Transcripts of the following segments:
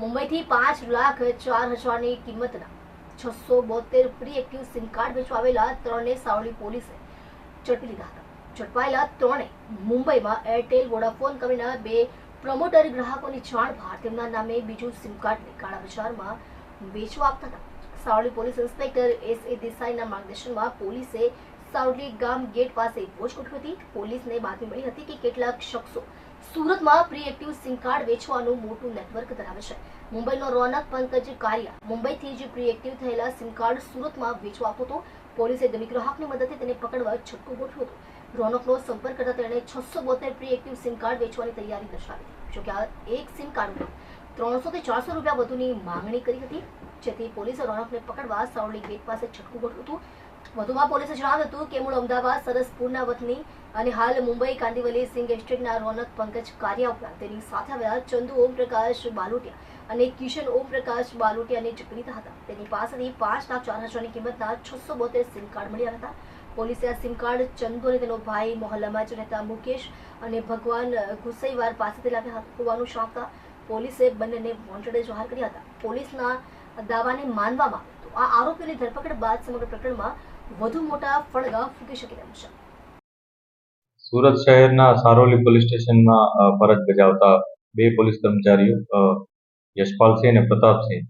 મુંબઈથી પાંચ લાખ ચાર હજારની કિંમતના છસો બોતેર પ્રી એક્ટિવ સિમ કાર્ડ વેચવાવેલા ત્રણને સાવલી પોલીસે ઝડપી લીધા હતા. ઝડપાયેલા ત્રણે મુંબઈમાં એરટેલ વોડાફોન કંપનીના બે પ્રમોટર ગ્રાહકોની જાણ બહાર તેમના નામે બીજું સિમ કાર્ડને કાળા બજારમાં વેચવા આપતા હતા. Savli police inspector S A દેસાઈના માર્ગદર્શનમાં પોલીસે સાવલી ગામ ગેટ પાસે વોચ ગોઠવી હતી. પોલીસને બાતમી મળી હતી કે કેટલાક શખ્સો સુરતમાં પ્રી એક્ટિવ સિમ કાર્ડ વેચવાનું મોટું નેટવર્ક ધરાવે છે. મુંબઈનો રોનક પંકજ કારિયા મુંબઈથી જ પ્રી એક્ટિવ થયેલા સિમ કાર્ડ સુરતમાં વેચવા આપતો પોલીસે ગમી ગ્રાહકની મદદથી તેને પકડવા છટકો ગોઠવ્યો હતો. રોનકનો સંપર્ક કરતા તેણે છસો બોતેર પ્રી એક્ટિવ સિમ કાર્ડ વેચવાની તૈયારી દર્શાવી જોકે આ એક સિમ કાર્ડ ત્રણસો થી ચારસો રૂપિયા વધુની માંગણી કરી હતી. જેથી પોલીસે રોનકને પકડવા સાવલી ગેટ પાસે છટકું ગોઠવ્યું હતું. વધુમાં પોલીસે જણાવ્યું હતું કે મૂળ અમદાવાદ સરસપુરના વતની અને હાલ મુંબઈ કાંદિવલી સિંગ એસ્ટેટના રોનક પંકજ કારિયા ઉપરાંત તેની સાથે આવ્યા ચંદુ ઓમપ્રકાશ બાલુટિયા અને કિશન ઓમપ્રકાશ બાલુટિયાને ઝડપી હતા. તેની પાસેથી પાંચ લાખ ચાર હજારની કિંમતના છસો બોતેર સિમ કાર્ડ મળ્યા હતા. પોલીસે આ સિમ કાર્ડ ચંદુ અને તેનો ભાઈ મોહલ્લામાં જ રહેતા મુકેશ અને ભગવાન ગુસઈવાર પાસેથી લાવ્યા હોવાનું શાંતા પોલીસે બંનેને વોન્ટેડ જાહેર કર્યા હતા. પોલીસના દાવાને માનવામાં આ આરોપીની ધરપકડ બાદ સમગ્ર પ્રકરણમાં વધુ મોટા ફળગા ફૂંકી શકે તેમ છે. સુરત શહેરના સારોલી પોલીસ સ્ટેશનમાં ફરજ બજાવતા બે પોલીસ કર્મચારીઓ યશપાલસિંહ અને પ્રતાપસિંહ,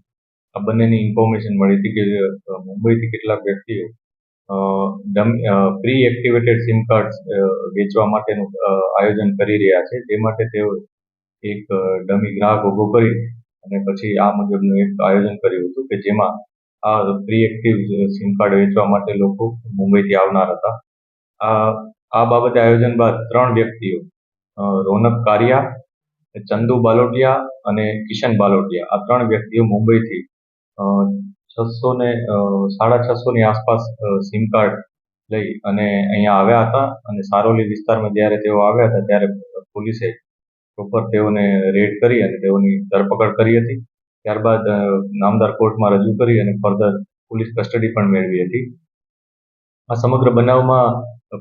આ બંનેની ઇન્ફોર્મેશન મળી હતી કે મુંબઈથી કેટલાક વ્યક્તિઓ પ્રી એક્ટિવેટેડ સિમ કાર્ડ વેચવા માટેનું આયોજન કરી રહ્યા છે. તે માટે તેઓ એક ડમી ગ્રાહક ઊભો કરી અને પછી આ મુજબનું એક આયોજન કર્યું હતું કે જેમાં આ પ્રી એક્ટિવ સિમ કાર્ડ વેચવા માટે લોકો મુંબઈથી આવનાર હતા. આ આ બાબતે આયોજન બાદ ત્રણ વ્યક્તિઓ રોનક કારિયા, ચંદુ બાલોટિયા અને કિશન બાલોટિયા, આ ત્રણ વ્યક્તિઓ મુંબઈથી છસો ને સાડા છસો ની આસપાસ સિમ કાર્ડ લઈ અને અહીંયા આવ્યા હતા અને સારોલી વિસ્તારમાં જ્યારે તેઓ આવ્યા હતા ત્યારે પોલીસે પ્રોપર તેઓને રેડ કરી અને તેઓની ધરપકડ કરી હતી. ત્યારબાદ નામદાર કોર્ટમાં રજૂ કરી અને ફર્ધર પોલીસ કસ્ટડી પણ મેળવી હતી. આ સમગ્ર બનાવમાં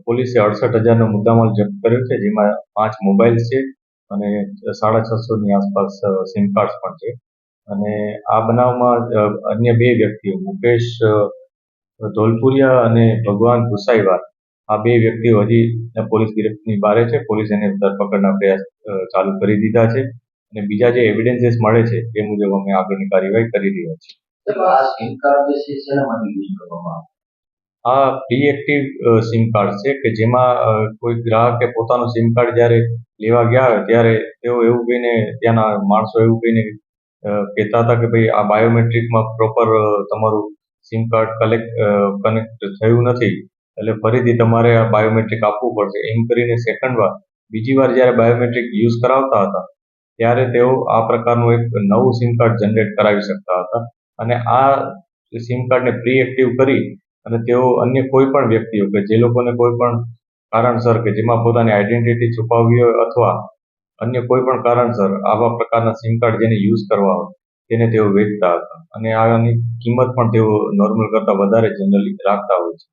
પોલીસે અડસઠ હજારનો મુદ્દામાલ જપ્ત કર્યો છે, જેમાં પાંચ મોબાઈલ છે અને સાડા છસો ની આસપાસ સિમ કાર્ડ્સ પણ છે. અને આ બનાવમાં અન્ય બે વ્યક્તિઓ, મુકેશ ધોલપુરિયા અને ભગવાન ગુસાઈવાર આ બે વ્યક્તિઓ હજી પોલીસ ગિરફ્તની બારે છે. પોલીસ એને ધરપકડના પ્રયાસ ચાલુ કરી દીધા છે. અને બીજા જે એવિડન્સીસ મળે છે તે મુજબ અમે આગળની કાર્યવાહી કરી રહ્યા છીએ. આ સિમ કાર્ડ જે છે શેના માટે યુઝ કરવામાં આવે? આ પ્રી એક્ટિવ સિમ કાર્ડ છે કે જેમાં કોઈ ગ્રાહકે પોતાનું સિમ કાર્ડ જ્યારે લેવા ગયા ત્યારે તેઓ એવું કહીને ત્યાંના માણસો એવું કહીને કહેતા હતા કે ભાઈ આ બાયોમેટ્રિકમાં પ્રોપર તમારું સિમ કાર્ડ કલેક્ટ કનેક્ટ થયું નથી. એટલે ફરીથી તમારે આ બાયોમેટ્રિક આપવું પડશે. એમ કરીને સેકન્ડ વાર બીજી વાર જ્યારે બાયોમેટ્રિક યુઝ કરાવતા હતા ત્યારે તેઓ આ પ્રકારનું એક નવું સિમ કાર્ડ જનરેટ કરાવી શકતા હતા. અને આ સિમ કાર્ડને પ્રી એક્ટિવ કરી અને તેઓ અન્ય કોઈ પણ વ્યક્તિઓ કે જે લોકોને કોઈ પણ કારણસર કે જેમાં પોતાની આઈડેન્ટિટી છુપાવવી હોય અથવા અન્ય કોઈ પણ કારણસર આવા પ્રકારના સિમ કાર્ડ જેને યુઝ કરવા હોય, તેને તેઓ વેચતા હતા. અને આની કિંમત પણ તેઓ નોર્મલ કરતાં વધારે જનરલી રાખતા હોય છે.